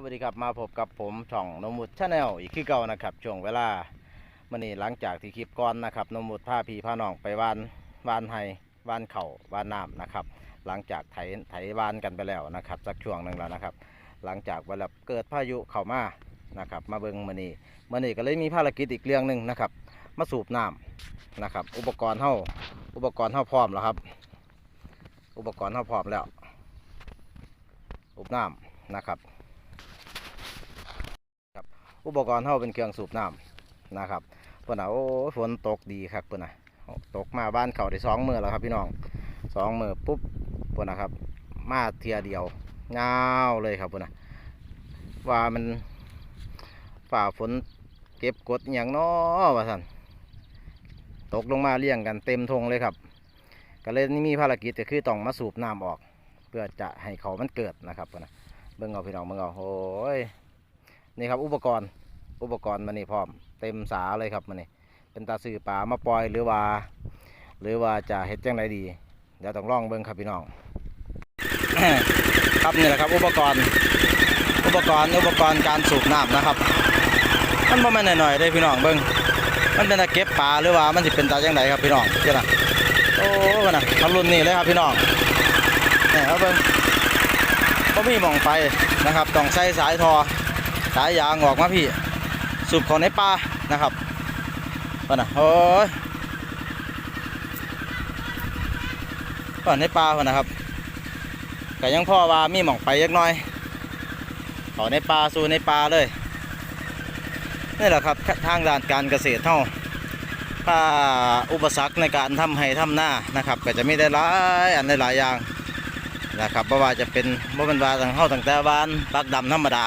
สวัสดีครับมาพบกับผมช่องนมุดชาแนลอีกคือเก่านะครับช่วงเวลามื่อนี้หลังจากที่คลิปก่อนนะครับนมุดพาพี่พาน้องไปวานวานไฮวานเข่าวานน้ำนะครับ หลังจากไถไถวานกันไปแล้วนะครับสักช่วงหนึ่งแล้วนะครับ หลังจากเวลาเกิดพายุเข้ามานะครับ มาเบิงมื่อนี้มื่อนี้ก็เลยมีภารกิจอีกเรื่องหนึ่งนะครับ มาสูบน้ำนะครับ อุปกรณ์เท่าอุปกรณ์เท่าพร้อมแล้วครับ อุปกรณ์เท่าพร้อมแล้วอุปน้ำนะครับ อุปกรณ์เท่าเป็นเครื่องสูบน้ำนะครับเพื่อนน่ะโอ้ยฝนตกดีครับเพื่อนน่ะตกมาบ้านเขาได้สองมือแล้วครับพี่น้องสองมือปุ๊บเพื่อนนะครับ มาเทียเดียวเงาเลยครับเพื่อนน่ะว่ามันฝ่าฝนเก็บกดอย่างน้อว่าสันตกลงมาเลี้ยงกันเต็มทงเลยครับ ก็เลยนี่มีภารกิจก็คือต้องมาสูบน้ำออก เพื่อจะให้เขามันเกิดนะครับเพื่อนน่ะเบิ่งเอาพี่น้องเบิ่งเอาโอ้ย นี่ครับอุปกรณ์อุปกรณ์มันนี่พร้อมเต็มสาเลยครับมันนี่เป็นตาสื่อปลามาปล่อยหรือว่า หรือว่าจะเฮ็ดจังไรดี เดี๋ยวต้องลองเบิ่งครับพี่น้อง ครับนี่แหละครับอุปกรณ์อุปกรณ์อุปกรณ์การสูบน้ำนะครับมันบ่แม่นหน่อยๆเลยพี่น้องเบิ่งมันเป็นตาเก็บปลาหรือว่ามันสิเป็นตาจังไดครับพี่น้องเจ้านะโอ้น่ะเอารุ่นนี้เลยครับพี่น้องนี่เอาเบิ่งก็มีหมองไปนะครับต้องใส่สายทอ สายยางออกมาพี่ สูบของในป่านะครับป่ะนะโอ้ยก่อนในป่าป่ะนะครับก็ยังพ่อว่ามีหม่องไปยักน้อยเขาในป่าสู่ในป่าเลยนี่แหละครับทางด้านการเกษตรเท่าถ้าอุปสรรคในการทำให้ทำหน้านะครับ ก็จะมีได้หลายอันได้หลายอย่างนะครับเพราะว่าจะเป็นบ่เป็นว่าทางเข้าตั้งแต่บ้านปักดำธรรมดา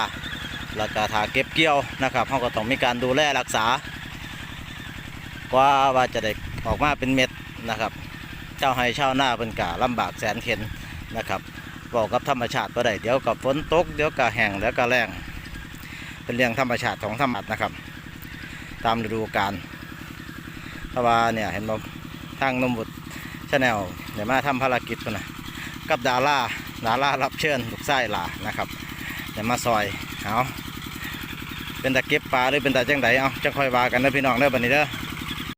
แล้วก็ถาเก็บเกี่ยวนะครับเขาก็ต้องมีการดูแลรักษากว่าว่าจะได้ออกมาเป็นเม็ดนะครับเจ้าให้เช่าวนาเป็นกาลำบากแสนเข็นนะครับบอกกับธรรมชาติก็ได้เดี๋ยวกับฝนตกเดี๋ยวก็แห้งเดี๋ยวก็แรงเป็นเรื่องธรรมชาติของธรรมชาตินะครับ ตามฤดูกาลเพราะว่าเนี่ยเห็นบอกทางนมบุตรชาแนลเดี๋ยวมาทำภารกิจกันนะกับดาราดารารับเชิญลูกไส้หลานะครับเดี๋ยวมาซอยเอา เป็นตะเก็บปลาหรือเป็นตะจังไดเอาจะคอยว่ากันนะพี่น้องเด้อบัดนี้เด้อ